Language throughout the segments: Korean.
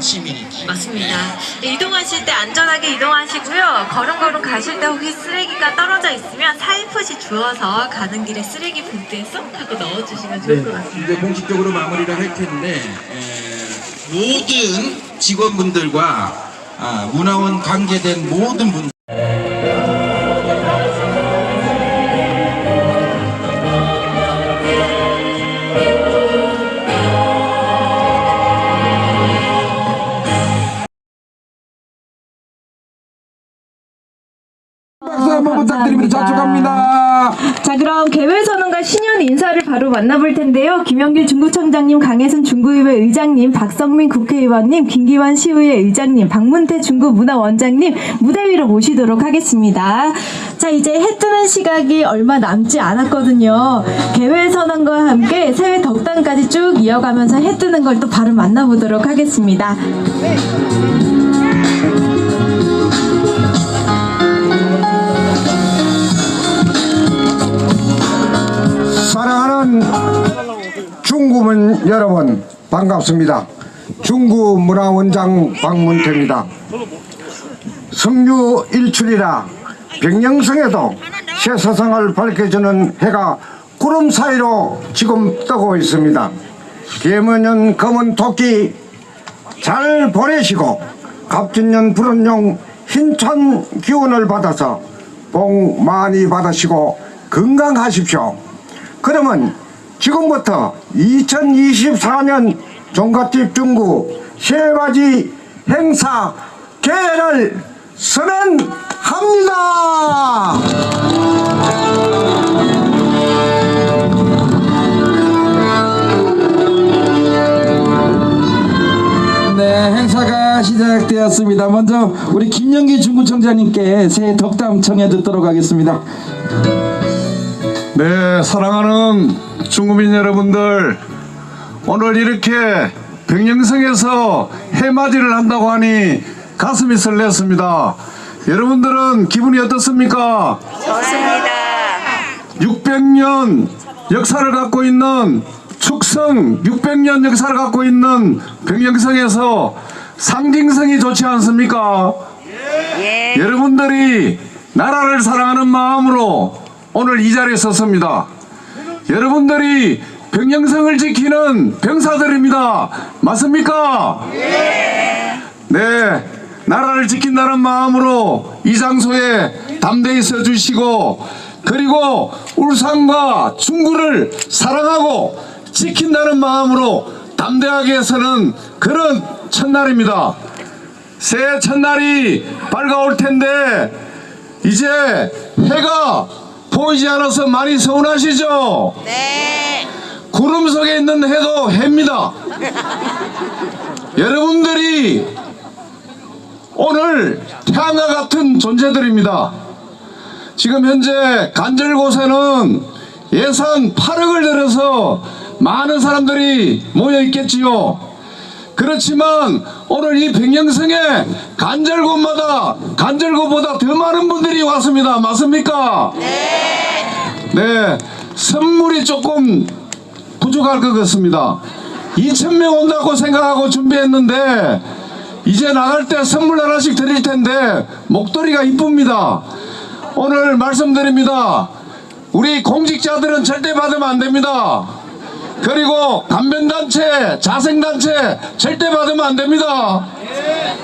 시민이지. 맞습니다. 네, 이동하실 때 안전하게 이동하시고요. 걸음걸음 가실 때 혹시 쓰레기가 떨어져 있으면 살포시 주워서 가는 길에 쓰레기 봉투에 쏙 하고 넣어주시면 좋을 네, 것 같습니다. 이제 공식적으로 마무리를 할 텐데 에, 모든 직원분들과 아, 문화원 관계된 모든 분. 한번 부탁드립니다. 자축합니다. 자 그럼 개별선언과 신년 인사를 바로 만나볼 텐데요. 김영길 중구청장님, 강혜순 중구의회 의장님, 박성민 국회의원님, 김기환 시의회 의장님, 박문태 중구문화원장님 무대 위로 모시도록 하겠습니다. 자 이제 해 뜨는 시각이 얼마 남지 않았거든요. 개별선언과 함께 새해 덕담까지 쭉 이어가면서 해 뜨는 걸 또 바로 만나보도록 하겠습니다. 여러분 반갑습니다. 중구문화원장 박문태입니다. 성류 일출이라 백령성에도 새 세상을 밝혀주는 해가 구름 사이로 지금 뜨고 있습니다. 계문년 검은 토끼 잘 보내시고 갑진년 푸른 용 힘찬 기운을 받아서 복 많이 받으시고 건강하십시오. 그러면 지금부터 2024년 종갓집 중구 새해맞이 행사 개를 선언합니다. 네, 행사가 시작되었습니다. 먼저 우리 김영기 중구청장님께 새해 덕담 청해 듣도록 하겠습니다. 네, 사랑하는 중국민 여러분들, 오늘 이렇게 병영성에서 해맞이를 한다고 하니 가슴이 설렜습니다. 여러분들은 기분이 어떻습니까? 좋습니다. 600년 역사를 갖고 있는 축성 600년 역사를 갖고 있는 병영성에서 상징성이 좋지 않습니까? 여러분들이 나라를 사랑하는 마음으로 오늘 이 자리에 섰습니다. 여러분들이 병영성을 지키는 병사들입니다. 맞습니까? 네, 나라를 지킨다는 마음으로 이 장소에 담대히 서주시고 그리고 울산과 중구를 사랑하고 지킨다는 마음으로 담대하게 서는 그런 첫날입니다. 새해 첫날이 밝아올 텐데 이제 해가 보이지 않아서 많이 서운하시죠? 네. 구름 속에 있는 해도 해입니다. 여러분들이 오늘 태양과 같은 존재들입니다. 지금 현재 간절곳에는 예산 8억을 들여서 많은 사람들이 모여 있겠지요. 그렇지만 오늘 이 백령성에 간절곳마다 간절곳보다 더 많은 분들이 왔습니다. 맞습니까? 네. 선물이 조금 부족할 것 같습니다. 2,000명 온다고 생각하고 준비했는데 이제 나갈 때 선물 하나씩 드릴 텐데 목도리가 이쁩니다. 오늘 말씀드립니다. 우리 공직자들은 절대 받으면 안 됩니다. 그리고 간변단체, 자생단체 절대 받으면 안 됩니다.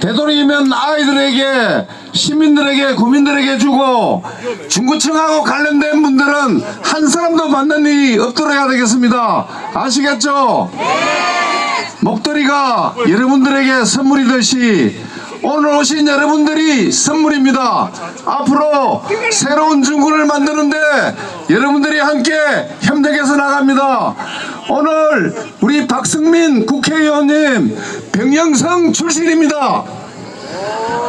되도록이면 아이들에게, 시민들에게, 국민들에게 주고 중구청하고 관련된 분들은 한 사람도 받는 일이 없도록 해야 되겠습니다. 아시겠죠? 목도리가 여러분들에게 선물이듯이 오늘 오신 여러분들이 선물입니다. 앞으로 새로운 중구를 만드는데 여러분들이 함께 협력해서 나갑니다. 오늘 우리 박승민 국회의원님 병영성 출신입니다.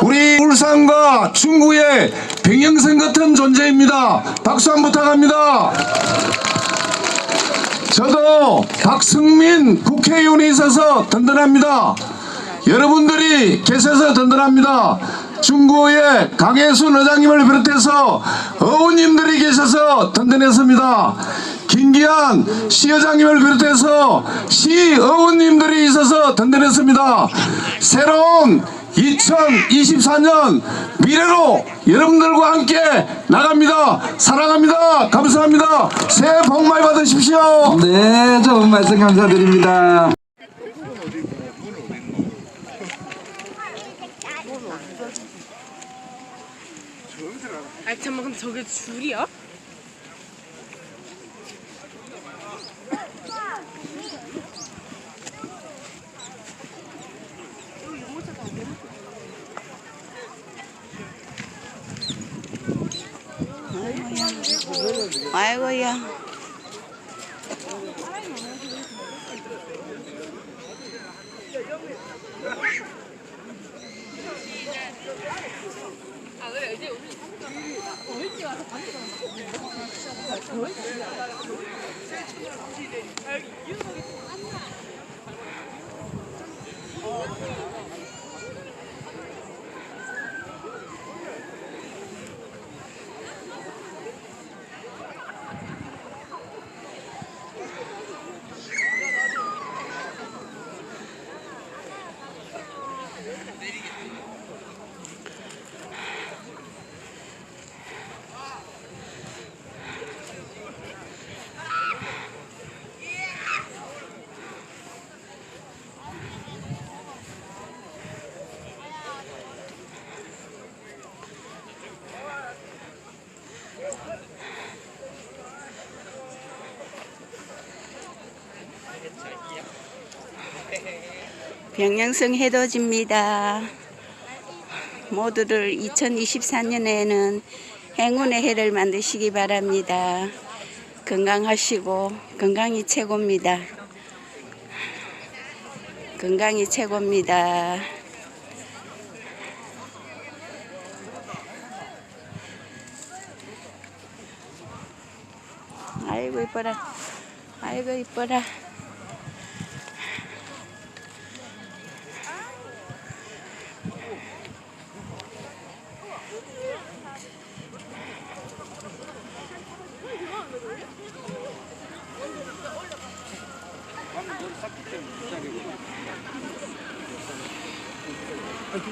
우리 울산과 중구의 병영성 같은 존재입니다. 박수 한번 부탁합니다. 저도 박승민 국회의원이 있어서 든든합니다. 여러분들이 계셔서 든든합니다. 중구의 강혜순 의장님을 비롯해서 어우님들이 계셔서 든든했습니다. 김기한 시의장님을 비롯해서 시어우님들이 있어서 더 든든했습니다. 새로운 2024년 미래로 여러분들과 함께 나갑니다. 사랑합니다. 감사합니다. 새해 복 많이 받으십시오. 네, 좋은 말씀 감사드립니다. 아 잠깐만 근데 저게 줄이야? 아이고 Very good. 야. 병양성 해돋입니다. 모두를 2024년에는 행운의 해를 만드시기 바랍니다. 건강하시고 건강이 최고입니다. 건강이 최고입니다. 아이고 이뻐라. 아이고 이뻐라.